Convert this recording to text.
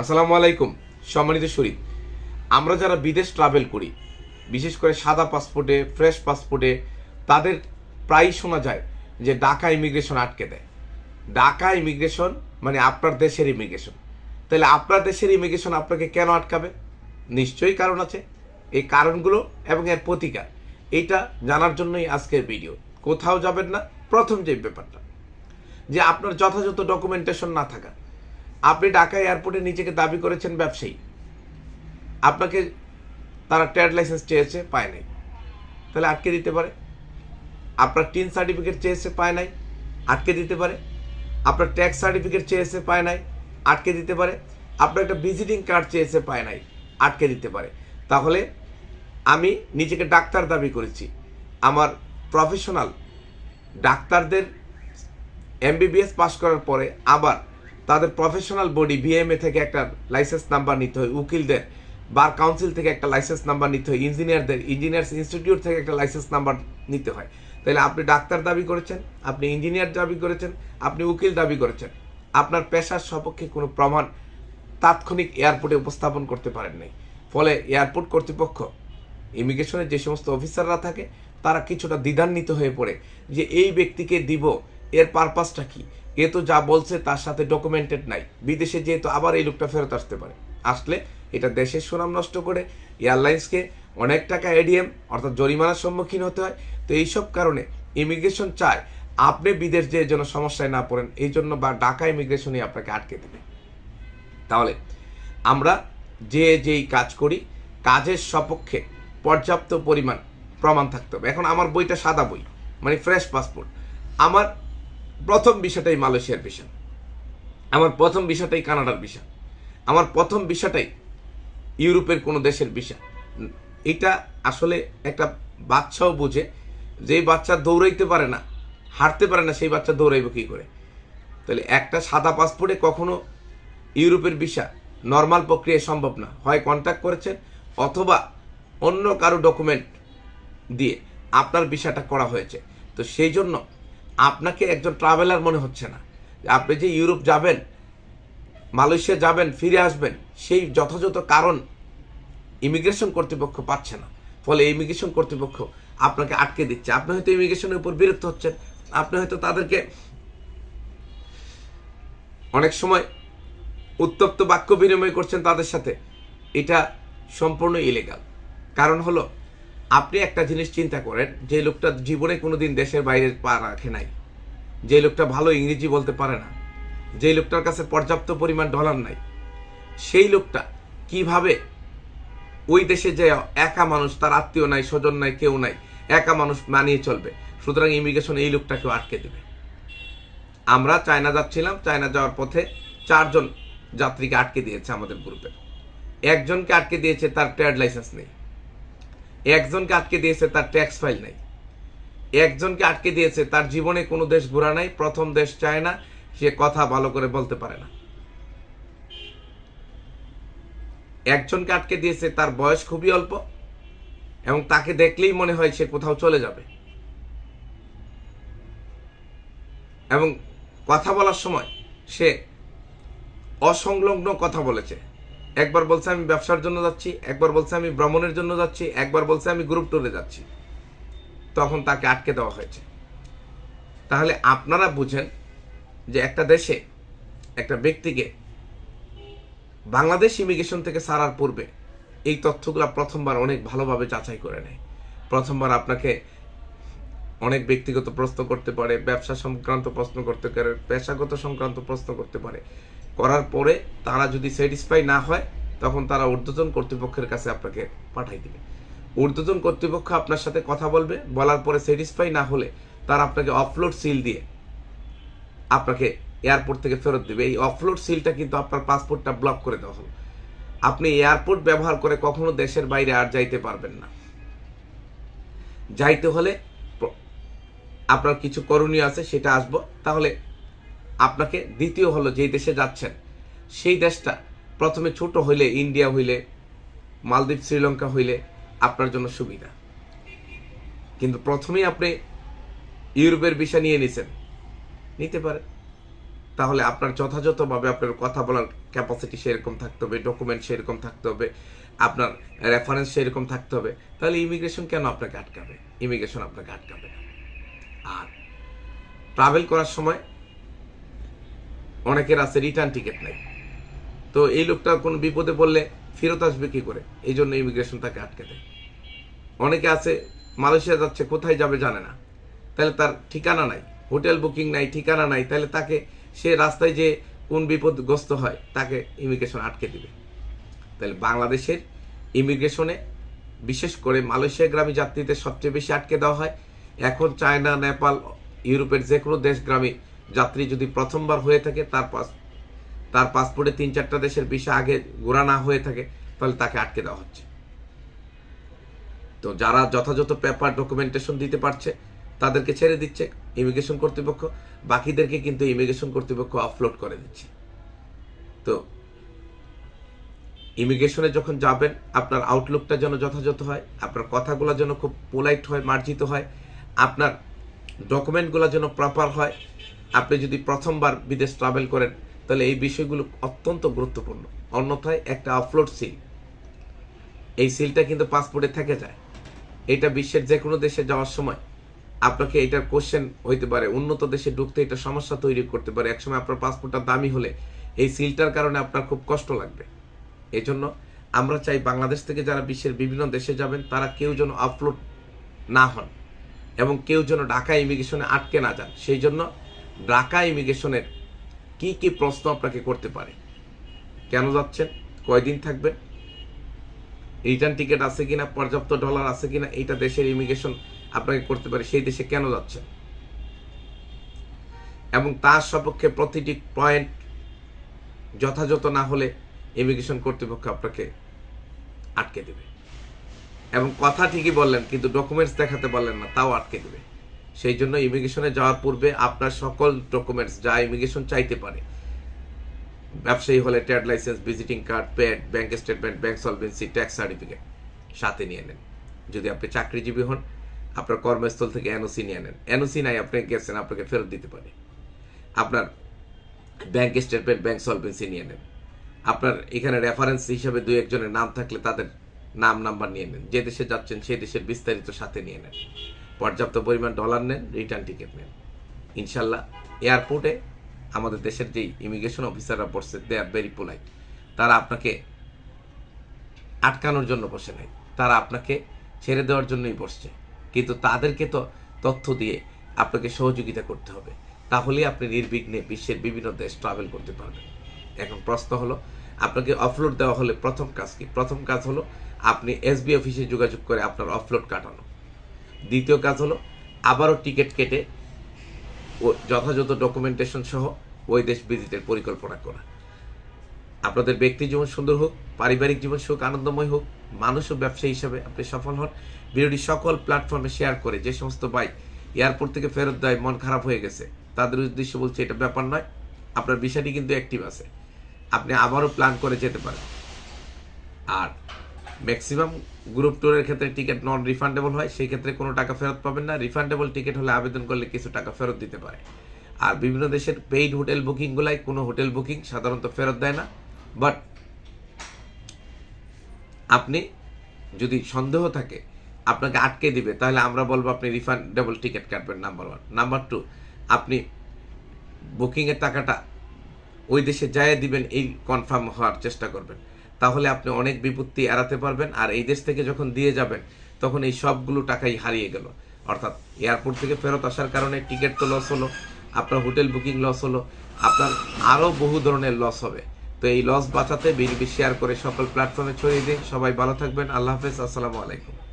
আসসালামু আলাইকুম, সম্মানিত শরীফ। আমরা যারা বিদেশ ট্রাভেল করি, বিশেষ করে সাদা পাসপোর্টে ফ্রেশ পাসপোর্টে তাদের প্রায়ই শোনা যায় যে ঢাকা ইমিগ্রেশন আটকে দেয়। ঢাকা ইমিগ্রেশন মানে আপনার দেশের ইমিগ্রেশন তাহলে আপনার দেশের ইমিগ্রেশন আপনাকে কেন আটকাবে? নিশ্চয়ই কারণ আছে। এই কারণগুলো এবং এর প্রতিকার এইটা জানার জন্যই আজকের ভিডিও কোথাও যাবেন না, প্রথম যে ব্যাপারটা, যে আপনার যথাযথ ডকুমেন্টেশন না থাকা। আপনি ঢাকা এয়ারপোর্টে নিজেকে দাবি করেছেন ব্যবসায়ী। আপনাকে তারা ট্রেড লাইসেন্স চেয়েছে, পায় নাই। তাহলে আটকে দিতে পারে। আপনার টিন সার্টিফিকেট চেয়েছে, পায় নাই। আটকে দিতে পারে। আপনার ট্যাক্স সার্টিফিকেট চেয়েছে, পায় নাই। আটকে দিতে পারে। আপনার একটা ভিজিটিং কার্ড চেয়েছে, পায় নাই। আটকে দিতে পারে। তাহলে আমি নিজেকে ডাক্তার দাবি করেছি। আমার প্রফেশনাল ডাক্তারদের এমবিবিএস পাশ করার পরে আবার তাদের প্রফেশনাল বডি বিএমএ থেকে একটা লাইসেন্স নাম্বার নিতে হয়, উকিলদের। বার কাউন্সিল থেকে একটা লাইসেন্স নাম্বার নিতে হয় ইঞ্জিনিয়ারদের ইঞ্জিনিয়ার্স ইনস্টিটিউট থেকে একটা লাইসেন্স নাম্বার নিতে হয়। তাহলে আপনি ডাক্তার দাবি করেছেন, আপনি ইঞ্জিনিয়ার দাবি করেছেন, আপনি উকিল দাবি করেছেন। আপনার পেশার সপক্ষে কোনো প্রমাণ তাৎক্ষণিক এয়ারপোর্টে উপস্থাপন করতে পারেন নাই। ফলে এয়ারপোর্ট কর্তৃপক্ষ ইমিগ্রেশনের যে সমস্ত অফিসাররা থাকে, তারা কিছুটা দ্বিধান্বিত হয়ে পড়ে যে এই ব্যক্তিকে দিব, এর পারপাসটা কি? এ তো যা বলছে তার সাথে ডকুমেন্টেড নাই। বিদেশে যেহেতু আবার এই লোকটা ফেরত আসতে পারে। আসলে এটা দেশের সুনাম নষ্ট করে এয়ারলাইন্সকে অনেক টাকা এডিএম অর্থাৎ জরিমানার সম্মুখীন হতে হয়। তো এইসব কারণে ইমিগ্রেশন চায়, আপনি বিদেশ যেয়ে যেন সমস্যায় না পড়েন, এই জন্য বা ঢাকা ইমিগ্রেশনই আপনাকে আটকে দেবে। তাহলে আমরা যে যেই কাজ করি, কাজের সপক্ষে পর্যাপ্ত পরিমাণ প্রমাণ থাকতে হবে। এখন আমার বইটা সাদা বই মানে ফ্রেশ পাসপোর্ট আমার প্রথম বিষয়টাই মালয়েশিয়ার বিষয়। আমার প্রথম বিষয়টাই কানাডার বিষয়। আমার প্রথম বিষয়টাই ইউরোপের কোনো দেশের বিষয়। এটা আসলে একটা বাচ্চাও বুঝে যেই বাচ্চা দৌড়াইতে পারে না, হাঁটতে পারে না, সেই বাচ্চা দৌড়াইব কী করে? তাহলে একটা সাদা পাসপোর্টে কখনো ইউরোপের ভিসা নর্মাল প্রক্রিয়ায় সম্ভব না। হয় কন্ট্যাক্ট করেছেন অথবা অন্য কারও ডকুমেন্ট দিয়ে আপনার ভিসাটা করা হয়েছে। তো সেই জন্য আপনাকে একজন ট্রাভেলার মনে হচ্ছে না। আপনি যে ইউরোপ যাবেন, মালয়েশিয়া যাবেন, ফিরে আসবেন, সেই যথাযথ কারণ ইমিগ্রেশন কর্তৃপক্ষ পাচ্ছে না। ফলে ইমিগ্রেশন কর্তৃপক্ষ আপনাকে আটকে দিচ্ছে। আপনি হয়তো ইমিগ্রেশনের উপর বিরক্ত হচ্ছেন। আপনি হয়তো তাদেরকে অনেক সময় উত্তপ্ত বাক্য বিনিময় করছেন তাদের সাথে। এটা সম্পূর্ণ ইলেগাল কারণ হলো আপনি একটা জিনিস চিন্তা করেন, যে লোকটা জীবনে কোনোদিন দেশের বাইরে পা রাখে নাই। যে লোকটা ভালো ইংরেজি বলতে পারে না। যে লোকটার কাছে পর্যাপ্ত পরিমাণ ডলার নাই। সেই লোকটা কীভাবে ওই দেশে যে একা মানুষ, তার আত্মীয় নাই, স্বজন নাই, কেউ নাই, একা মানুষ মানিয়ে চলবে? সুতরাং ইমিগ্রেশন এই লোকটাকেও আটকে দেবে। আমরা চায়না যাচ্ছিলাম, চায়না যাওয়ার পথে চারজন যাত্রীকে আটকে দিয়েছে আমাদের গ্রুপে একজনকে আটকে দিয়েছে, তার ট্রেড লাইসেন্স নেই। একজনকে আটকে দিয়েছে, তার ট্যাক্স ফাইল নাই। একজনকে আটকে দিয়েছে, তার জীবনে কোনো দেশ ঘোরা নাই, প্রথম দেশ চায় না, সে কথা ভালো করে বলতে পারে না। একজনকে আটকে দিয়েছে, তার বয়স খুবই অল্প, এবং তাকে দেখলেই মনে হয় সে কোথাও চলে যাবে। এবং কথা বলার সময় সে অসংলগ্ন কথা বলেছে। একবার বলছে আমি ব্যবসার জন্য যাচ্ছি, একবার বলছে আমি ভ্রমণের জন্য যাচ্ছি, একবার বলছে আমি গ্রুপ ট্যুরে যাচ্ছি। তখন তাকে আটকে দেওয়া হয়েছে। তাহলে আপনারা বুঝেন যে একটা দেশে একটা ব্যক্তিকে বাংলাদেশ ইমিগ্রেশন থেকে সারার পূর্বে এই তথ্যগুলো প্রথমবার অনেক ভালোভাবে যাচাই করে নেয়। প্রথমবার আপনাকে অনেক ব্যক্তিগত প্রশ্ন করতে পারে, ব্যবসা সংক্রান্ত প্রশ্ন করতে পারে, পেশাগত সংক্রান্ত প্রশ্ন করতে পারে। করার পরে তারা যদি স্যাটিসফাই না হয়, তখন তারা ঊর্ধ্বতন কর্তৃপক্ষের কাছে আপনাকে পাঠাই দেবে। ঊর্ধ্বতন কর্তৃপক্ষ আপনার সাথে কথা বলবে, বলার পরে স্যাটিসফাই না হলে তারা আপনাকে অফলোড সিল দিয়ে আপনাকে এয়ারপোর্ট থেকে ফেরত দেবে। এই অফলোড সিলটা কিন্তু আপনার পাসপোর্টটা ব্লক করে দেওয়া হলো। আপনি এয়ারপোর্ট ব্যবহার করে কখনো দেশের বাইরে আর যাইতে পারবেন না। যাইতে হলে আপনার কিছু করণীয় আছে, সেটা আসব। তাহলে আপনাকে দ্বিতীয় হলো যেই দেশে যাচ্ছেন, সেই দেশটা প্রথমে ছোট হইলে ইন্ডিয়া হইলে, মালদ্বীপ, শ্রীলঙ্কা হইলে আপনার জন্য সুবিধা। কিন্তু প্রথমেই আপনি ইউরোপের বিষয় নিয়ে নিছেন, নিতে পারে তাহলে আপনার যথাযথভাবে আপনার কথা বলার ক্যাপাসিটি সেরকম থাকতে হবে ডকুমেন্ট সেরকম থাকতে হবে, আপনার রেফারেন্স সেরকম থাকতে হবে। তাহলে ইমিগ্রেশন কেন আপনাকে আটকাবে? ইমিগ্রেশন আপনাকে আটকাবে আর ট্রাভেল করার সময় অনেকের আছে রিটার্ন টিকিট নেই। তো এই লোকটা কোনো বিপদে পড়লে ফেরত আসবে কি করে? এই জন্য ইমিগ্রেশন তাকে আটকে দেয়। অনেকে আছে, মালয়েশিয়া যাচ্ছে, কোথায় যাবে জানে না। তাহলে তার ঠিকানা নাই, হোটেল বুকিং নাই, ঠিকানা নাই, তাহলে তাকে সে রাস্তায় যে কোন বিপদগ্রস্ত হয়, তাকে ইমিগ্রেশন আটকে দিবে। তাহলে বাংলাদেশের ইমিগ্রেশনে বিশেষ করে মালয়েশিয়াগ্রামী যাত্রীদের সবচেয়ে বেশি আটকে দেওয়া হয়। এখন চায়না, নেপাল, ইউরোপের যে কোনো দেশ দেশগ্রামী যাত্রী যদি প্রথমবার হয়ে থাকে, তার পাস তার পাসপোর্টে তিন চারটা দেশের বিষয় আগে গোড়া না হয়ে থাকে, তাহলে তাকে আটকে দেওয়া হচ্ছে। তো যারা যথাযথ পেপার ডকুমেন্টেশন দিতে পারছে, তাদেরকে ছেড়ে দিচ্ছে ইমিগ্রেশন কর্তৃপক্ষ, বাকিদেরকে কিন্তু ইমিগ্রেশন কর্তৃপক্ষ আপলোড করে দিচ্ছে। তো ইমিগ্রেশনে যখন যাবেন, আপনার আউটলুকটা যেন যথাযথ হয়, আপনার কথাগুলো যেন খুব পোলাইট হয়, মার্জিত হয়, আপনার ডকুমেন্টগুলো যেন প্রপার হয় আপনি যদি প্রথমবার বিদেশ ট্রাভেল করেন, তাহলে এই বিষয়গুলো অত্যন্ত গুরুত্বপূর্ণ। অন্যথায় একটা আপলোড সিল এই সিলটা কিন্তু পাসপোর্টে থেকে যায়। এটা বিশ্বের যে কোনো দেশে যাওয়ার সময় আপনাকে এটার কোশ্চেন হইতে পারে, উন্নত দেশে ঢুকতে এটা সমস্যা তৈরি করতে পারে। একসময় আপনার পাসপোর্টটা দামি হলে এই সিলটার কারণে আপনার খুব কষ্ট লাগবে। এজন্য আমরা চাই বাংলাদেশ থেকে যারা বিশ্বের বিভিন্ন দেশে যাবেন, তারা কেউ যেন আপলোড না হন এবং কেউ যেন ঢাকা ইমিগ্রেশনে আটকে না যান। সেই জন্য ঢাকা ইমিগ্রেশনের কি কি প্রশ্ন আপনাকে করতে পারে? কেন যাচ্ছেন? কয়দিন থাকবেন? রিটার্ন টিকিট আছে কিনা? পর্যাপ্ত ডলার আছে কিনা? এইটা দেশের ইমিগ্রেশন আপনাকে করতে পারে। সেই দেশে কেন যাচ্ছেন? এবং তার সপক্ষে প্রতিটি পয়েন্ট যথাযথ না হলে ইমিগ্রেশন কর্তৃপক্ষ আপনাকে আটকে দেবে। এবং কথা ঠিকই বললেন, কিন্তু ডকুমেন্টস দেখাতে পারলেন না, তাও আটকে দেবে। সেই জন্য ইমিগ্রেশনে যাওয়ার পূর্বে আপনার সকল ডকুমেন্টস যা ইমিগ্রেশন চাইতে পারে, ব্যবসায়ী হলে trade license visiting card paid bank statement bank solvency tax certificate সাথে নিয়ে নেন। যদি আপনি চাকরিজীবী হন, আপনার কর্মস্থল থেকে এনওসি নিয়ে নেন। এনওসি নাই, আপনি গেছেন, আপনাকে ফেরত দিতে পারে। আপনার ব্যাংক স্টেটমেন্ট ব্যাংক সলভেন্সি নিয়ে নেন। আপনার এখানে রেফারেন্স হিসাবে দুই একজনের নাম থাকলে তাদের নাম নাম্বার নিয়ে নেন। যে দেশে যাচ্ছেন, সেই দেশের বিস্তারিত সাথে নিয়ে নেন। পর্যাপ্ত পরিমাণ ডলার নেন রিটার্ন টিকিট নেন। ইনশাল্লাহ এয়ারপোর্টে আমাদের দেশের যেই ইমিগ্রেশন অফিসাররা বসছে দে আর ভেরি পোলাইট তারা আপনাকে আটকানোর জন্য বসে নাই। তারা আপনাকে ছেড়ে দেওয়ার জন্যই বসছে। কিন্তু তাদেরকে তো তথ্য দিয়ে আপনাকে সহযোগিতা করতে হবে। তাহলেই আপনি নির্বিঘ্নে বিশ্বের বিভিন্ন দেশ ট্রাভেল করতে পারবেন। এখন প্রশ্ন হলো, আপনাকে অফলোড দেওয়া হলে প্রথম কাজ কি? প্রথম কাজ হলো, আপনি এসবি অফিসে যোগাযোগ করে আপনার অফলোড কাটানো। দ্বিতীয় কাজ হলো আবারও টিকিট কেটে ও যথাযথ ডকুমেন্টেশন সহ ওই দেশ ভিজিটের পরিকল্পনা করা। আপনাদের ব্যক্তি জীবন সুন্দর হোক, পারিবারিক জীবন সুখ আনন্দময় হোক, মানুষ ও ব্যবসায়ী হিসাবে আপনি সফল হন, ভিডিওটি সকল প্ল্যাটফর্মে শেয়ার করে যে সমস্ত বাইক এয়ারপোর্ট থেকে ফেরত দেয়, মন খারাপ হয়ে গেছে, তাদের উদ্দেশ্য বলছে এটা ব্যাপার নয়, আপনার বিষয়টি কিন্তু অ্যাক্টিভ আছে। আপনি আবারও প্ল্যান করে যেতে পারেন। আর ম্যাক্সিমাম গ্রুপ ট্যুরের ক্ষেত্রে টিকিট নন রিফান্ডেবল হয়, সেই ক্ষেত্রে কোনো টাকা ফেরত পাবেন না। রিফান্ডেবল টিকিট হলে আবেদন করলে কিছু টাকা ফেরত দিতে পারে। আর বিভিন্ন দেশের পেইড হোটেল বুকিংগুলাই কোনো হোটেল বুকিং সাধারণত ফেরত দেয় না। বাট আপনি যদি সন্দেহ থাকে, আপনাকে আটকে দিবে, তাহলে আমরা বলব আপনি রিফান্ডেবল টিকিট কাটবেন নাম্বার ওয়ান নাম্বার টু আপনি বুকিংয়ের টাকাটা ওই দেশে যায় দিবেন, এই কনফার্ম হওয়ার চেষ্টা করবেন। তাহলে আপনি অনেক বিপত্তি এড়াতে পারবেন, আর এই দেশ থেকে যখন দিয়ে যাবেন, তখন এই সবগুলো টাকাই হারিয়ে গেল। অর্থাৎ এয়ারপোর্ট থেকে ফেরত আসার কারণে টিকিট তো লস হলো, আপনার হোটেল বুকিং লস হলো, আপনার আরও বহু ধরনের লস হবে। তো এই লস বাঁচাতে বিল শেয়ার করে সকল প্ল্যাটফর্মে ছড়িয়ে দিন। সবাই ভালো থাকবেন। আল্লাহ হাফেজ। আসসালামু আলাইকুম।